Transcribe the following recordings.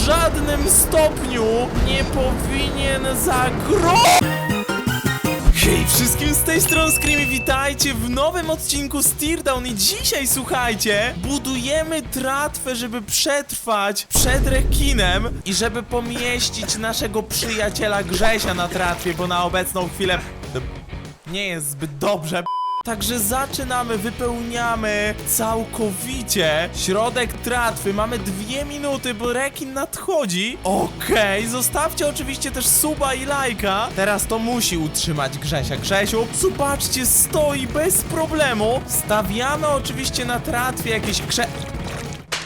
w żadnym stopniu nie powinien zagrozić. Hej wszystkim z tej strony Screamy, witajcie w nowym odcinku Steerdown i dzisiaj słuchajcie, budujemy tratwę, żeby przetrwać przed rekinem i żeby pomieścić naszego przyjaciela Grzesia na tratwie, bo na obecną chwilę nie jest zbyt dobrze. Także zaczynamy, wypełniamy całkowicie środek tratwy. Mamy dwie minuty, bo rekin nadchodzi. Okej, zostawcie oczywiście też suba i lajka. Teraz to musi utrzymać Grzesia. Grzesiu, zobaczcie, stoi bez problemu. Stawiamy oczywiście na tratwie jakieś krze...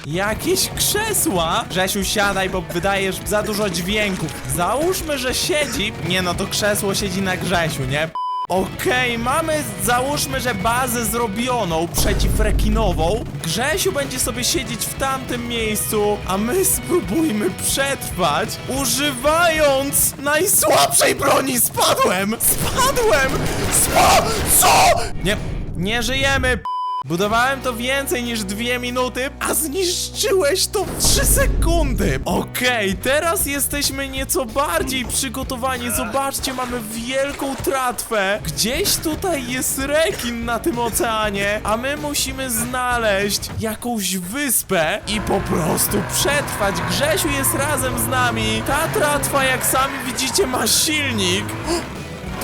Jakieś krzesła? Grzesiu, siadaj, bo wydajesz za dużo dźwięków. Załóżmy, że siedzi... Nie no, to krzesło siedzi na Grzesiu, nie? Okej, mamy, załóżmy, że bazę zrobioną przeciwrekinową. Grzesiu będzie sobie siedzieć w tamtym miejscu, a my spróbujmy przetrwać, używając najsłabszej broni. Spadłem! Spadłem! Spa... Co? Nie, nie żyjemy! Budowałem to więcej niż dwie minuty, a zniszczyłeś to w 3 sekundy. Okej, teraz jesteśmy nieco bardziej przygotowani. Zobaczcie, mamy wielką tratwę. Gdzieś tutaj jest rekin na tym oceanie, a my musimy znaleźć jakąś wyspę i po prostu przetrwać. Grzesiu jest razem z nami. Ta tratwa, jak sami widzicie, ma silnik.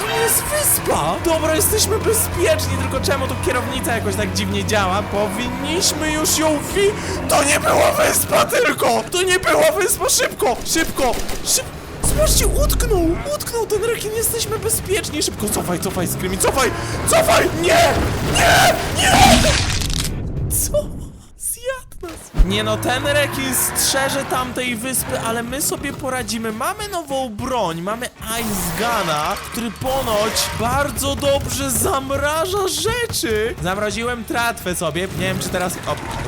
To jest wyspa! Dobra, jesteśmy bezpieczni, tylko czemu tu kierownica jakoś tak dziwnie działa? Powinniśmy już ją wi... To nie była wyspa tylko! To nie była wyspa! Szybko! Szybko! Szybko! Zobaczcie, utknął! Utknął ten rekin, jesteśmy bezpieczni! Szybko, cofaj, cofaj, Screamy, cofaj! Cofaj! Nie! Nie! Nie! Nie no, ten rekin strzeże tamtej wyspy, ale my sobie poradzimy. Mamy nową broń, mamy Ice Guna, który ponoć bardzo dobrze zamraża rzeczy. Zamroziłem tratwę sobie, nie wiem czy teraz...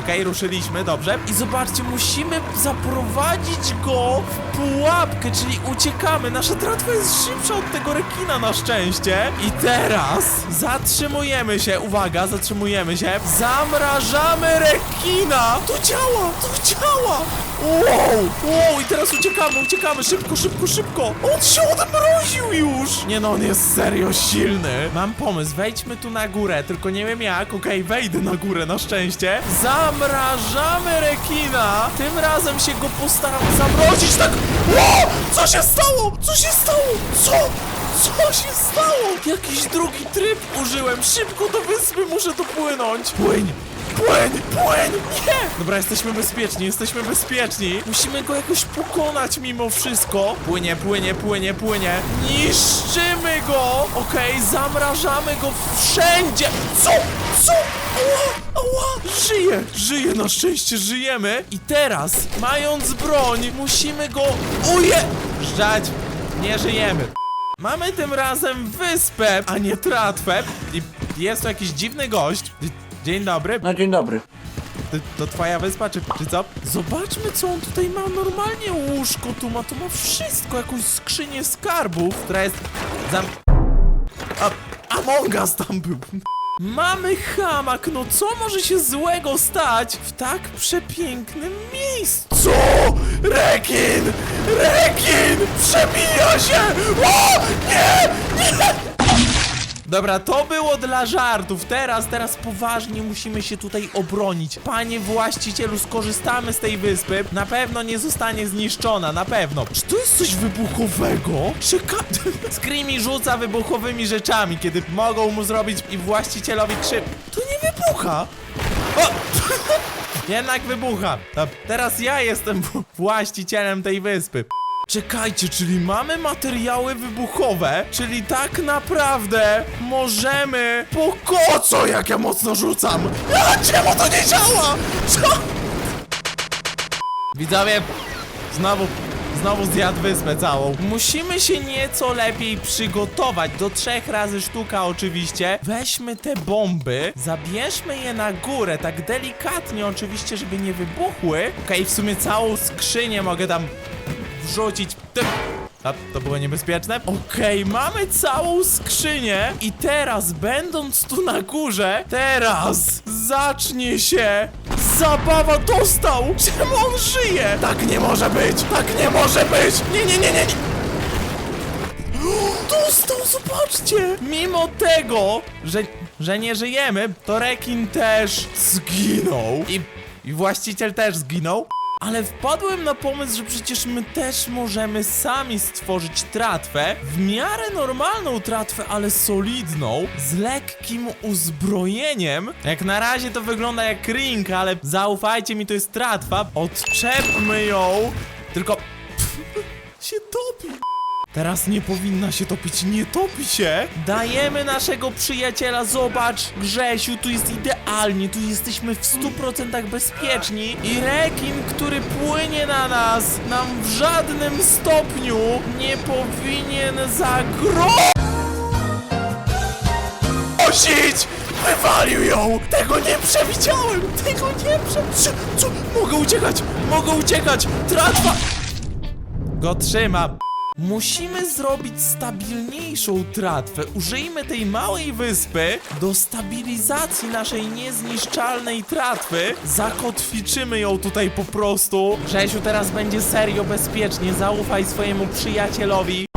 Okej, ruszyliśmy, dobrze. I zobaczcie, musimy zaprowadzić go w pułapkę, czyli uciekamy. Nasza tratwa jest szybsza od tego rekina na szczęście. I teraz zatrzymujemy się, uwaga, zatrzymujemy się. Zamrażamy rekina! To działa, to działa! Wow, wow, i teraz uciekamy, uciekamy, szybko, szybko, szybko! On się odmroził już! Nie no, on jest serio silny. Mam pomysł, wejdźmy tu na górę, tylko nie wiem jak. Okej, wejdę na górę, na szczęście. Zamrażamy rekina! Tym razem się go postaram zamrozić, tak... Wow, co się stało? Co się stało? Co? Co się stało? Jakiś drugi tryb użyłem. Szybko do wyspy muszę dopłynąć. Płyń! Płyń! Płyń! Nie! Dobra, jesteśmy bezpieczni, jesteśmy bezpieczni. Musimy go jakoś pokonać mimo wszystko. Płynie, płynie, płynie, płynie. Niszczymy go! Okej, zamrażamy go wszędzie. Co? Co? Ała! Ała! Żyje! Żyje, na szczęście żyjemy. I teraz, mając broń, musimy go ujeżdżać. Nie żyjemy. Mamy tym razem wyspę, a nie tratwę. I jest tu jakiś dziwny gość. Dzień dobry. No dzień dobry. To, to twoja wyspa, czy, czy co? Zobaczmy, co on tutaj ma. Normalnie łóżko tu ma. Tu ma wszystko. Jakąś skrzynię skarbów, która jest zam... A, Among Us tam był. Mamy hamak, no co może się złego stać w tak przepięknym miejscu? Co? Rekin! Rekin! Przebija się! O! Nie! Nie! Dobra, to było dla żartów. Teraz, teraz poważnie musimy się tutaj obronić. Panie właścicielu, skorzystamy z tej wyspy. Na pewno nie zostanie zniszczona, na pewno. Czy to jest coś wybuchowego? Czeka... Screamy rzuca wybuchowymi rzeczami, kiedy mogą mu zrobić i właścicielowi krzyw. To nie wybucha. O! Jednak wybucha. Teraz ja jestem właścicielem tej wyspy. Czekajcie, czyli mamy materiały wybuchowe, czyli tak naprawdę możemy... Po co jak ja mocno rzucam? A czemu to nie działa? Co? Widzowie, znowu, znowu zjadł wyspę całą. Musimy się nieco lepiej przygotować, do trzech razy sztuka oczywiście. Weźmy te bomby, zabierzmy je na górę, tak delikatnie oczywiście, żeby nie wybuchły. Okej, w sumie całą skrzynię mogę tam wrzucić. Ty- A, to było niebezpieczne? Okej, mamy całą skrzynię i teraz, będąc tu na górze, teraz zacznie się zabawa dostał! Czemu on żyje? Tak nie może być! Tak nie może być! Nie, nie, nie, nie, nie! Dostał, zobaczcie! Mimo tego, że, że nie żyjemy, to rekin też zginął. I, I właściciel też zginął. Ale wpadłem na pomysł, że przecież my też możemy sami stworzyć tratwę, w miarę normalną tratwę, ale solidną, z lekkim uzbrojeniem. Jak na razie to wygląda jak ring, ale zaufajcie mi, to jest tratwa. Odczepmy ją, tylko się topi. Teraz nie powinna się topić, nie topi się. Dajemy naszego przyjaciela, zobacz, Grzesiu, tu jest idealnie, tu jesteśmy w 100% bezpieczni i rekin, który płynie na nas, nam w żadnym stopniu nie powinien zagrozić. Wywalił ją! Tego nie przewidziałem! Tego nie przewidziałem! Co? Mogę uciekać! Mogę uciekać! Tratwa! Go trzymam. Musimy zrobić stabilniejszą tratwę. Użyjmy tej małej wyspy do stabilizacji naszej niezniszczalnej tratwy. Zakotwiczymy ją tutaj po prostu. Grzesiu, teraz będzie serio bezpiecznie. Zaufaj swojemu przyjacielowi.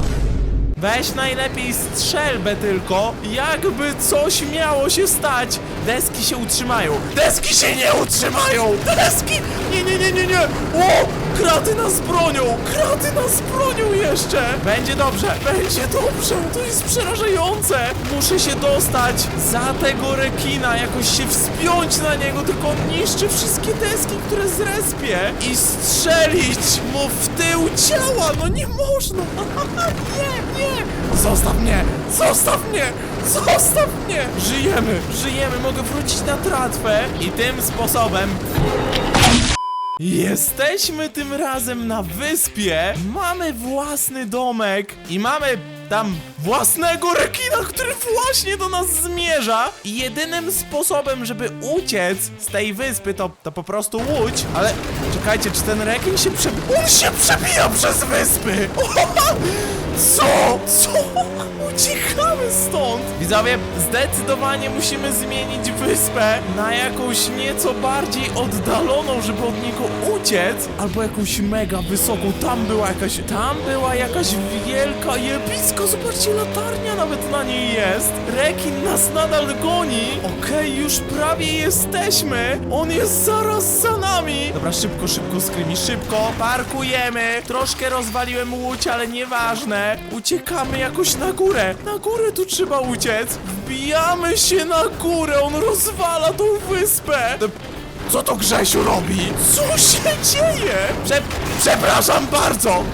Weź najlepiej strzelbę tylko, jakby coś miało się stać. Deski się utrzymają. Deski się nie utrzymają! Deski! Nie, nie, nie, nie, nie! O! Kraty nas bronią! Kraty nas bronią jeszcze! Będzie dobrze, będzie dobrze! To jest przerażające! Muszę się dostać za tego rekina, jakoś się wspiąć na niego, tylko on niszczy wszystkie deski, które zrespie i strzelić mu w tył ciała! No nie można! nie, nie! Zostaw mnie! Zostaw mnie! Zostaw mnie! Żyjemy! Żyjemy! Mogę wrócić na tratwę i tym sposobem Jesteśmy tym razem na wyspie, mamy własny domek i mamy tam własnego rekina, który właśnie do nas zmierza. I jedynym sposobem, żeby uciec z tej wyspy, to, to po prostu łódź. Ale czekajcie, czy ten rekin się prze... On się przebija przez wyspy! Co? Co? Uciekamy stąd! Widzowie, zdecydowanie musimy zmienić wyspę na jakąś nieco bardziej oddaloną, żeby od niego uciec, albo jakąś mega wysoką. Tam była jakaś, tam była jakaś wielka i epicka, zobaczcie, latarnia nawet na niej jest. Rekin nas nadal goni. Okej, już prawie jesteśmy. On jest zaraz za nami. Dobra, szybko, szybko, Screamy, szybko. Parkujemy. Troszkę rozwaliłem łódź, ale nieważne. Uciekamy jakoś na górę. Na górę tu trzeba uciec. Wbijamy się na górę. On rozwala tą wyspę. Co to Grzesiu robi? Co się dzieje? Prze przepraszam bardzo.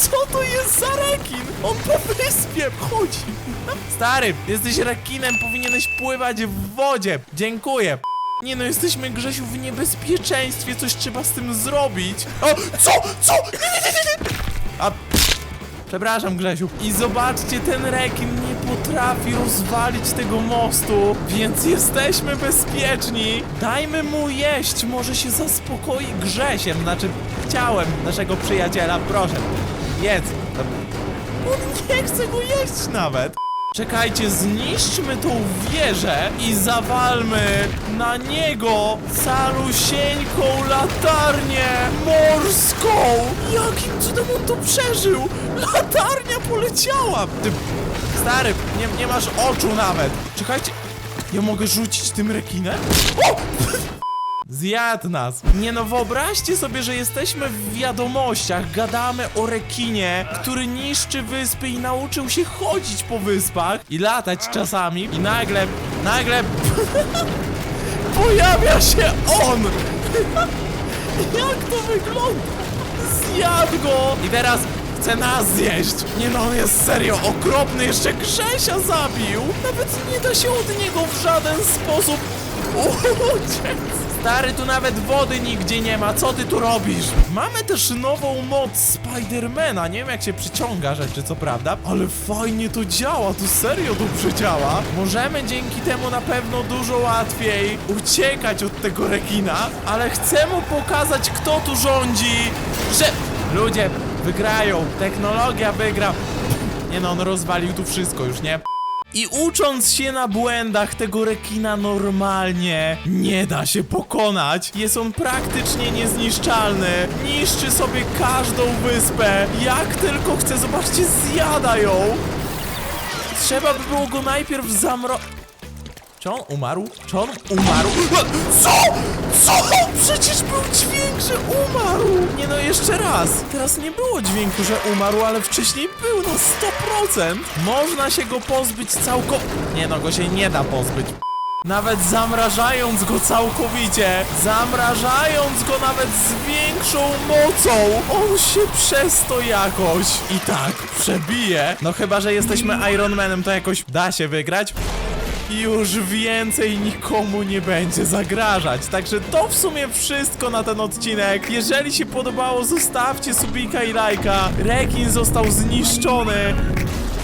Co to jest za rekin? On po wyspie chodzi. Stary, jesteś rekinem, powinieneś pływać w wodzie. Dziękuję. Nie no, jesteśmy Grzesiu w niebezpieczeństwie, coś trzeba z tym zrobić. O, co? Co? Nie, nie, nie, nie. A, Przepraszam, Grzesiu. I zobaczcie, ten rekin nie potrafi rozwalić tego mostu, więc jesteśmy bezpieczni. Dajmy mu jeść, może się zaspokoi Grzesiem. Znaczy, chciałem naszego przyjaciela, proszę. Jedz. On nie chce go jeść nawet. Czekajcie, zniszczmy tą wieżę i zawalmy na niego calusieńką latarnię morską! Jakim cudem on to przeżył? Latarnia poleciała! Ty, stary, nie, nie masz oczu nawet. Czekajcie, ja mogę rzucić tym rekinem? O! Zjadł nas. Nie no, wyobraźcie sobie, że jesteśmy w wiadomościach, gadamy o rekinie, który niszczy wyspy i nauczył się chodzić po wyspach i latać czasami i nagle, nagle pojawia się on! Jak to wygląda? Zjadł go! I teraz chce nas zjeść! Nie no, on jest serio okropny, jeszcze Grzesia zabił! Nawet nie da się od niego w żaden sposób uciec! Stary, tu nawet wody nigdzie nie ma, co ty tu robisz? Mamy też nową moc Spidermana, nie wiem jak się przyciąga rzeczy, co prawda, ale fajnie to działa, to serio dobrze działa. Możemy dzięki temu na pewno dużo łatwiej uciekać od tego rekina, ale chcę mu pokazać, kto tu rządzi, że ludzie wygrają, technologia wygra. Nie no, on rozwalił tu wszystko już, nie? I ucząc się na błędach tego rekina normalnie, nie da się pokonać. Jest on praktycznie niezniszczalny. Niszczy sobie każdą wyspę. Jak tylko chce, zobaczcie, zjada ją. Trzeba by było go najpierw zamro... Czy on umarł? Czy on umarł? Co? Co? Przecież był dźwięk, że umarł! Nie no, jeszcze raz. Teraz nie było dźwięku, że umarł, ale wcześniej był, no 100%. Można się go pozbyć całko... Nie no, go się nie da pozbyć. Nawet zamrażając go całkowicie, zamrażając go nawet z większą mocą, on się przez to jakoś i tak przebije. No chyba, że jesteśmy Iron Manem, to jakoś da się wygrać. Już więcej nikomu nie będzie zagrażać. Także to w sumie wszystko na ten odcinek. Jeżeli się podobało, zostawcie subika i lajka. Rekin został zniszczony.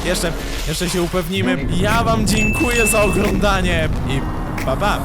Jeszcze, jeszcze się upewnimy. Ja wam dziękuję za oglądanie i pa pa.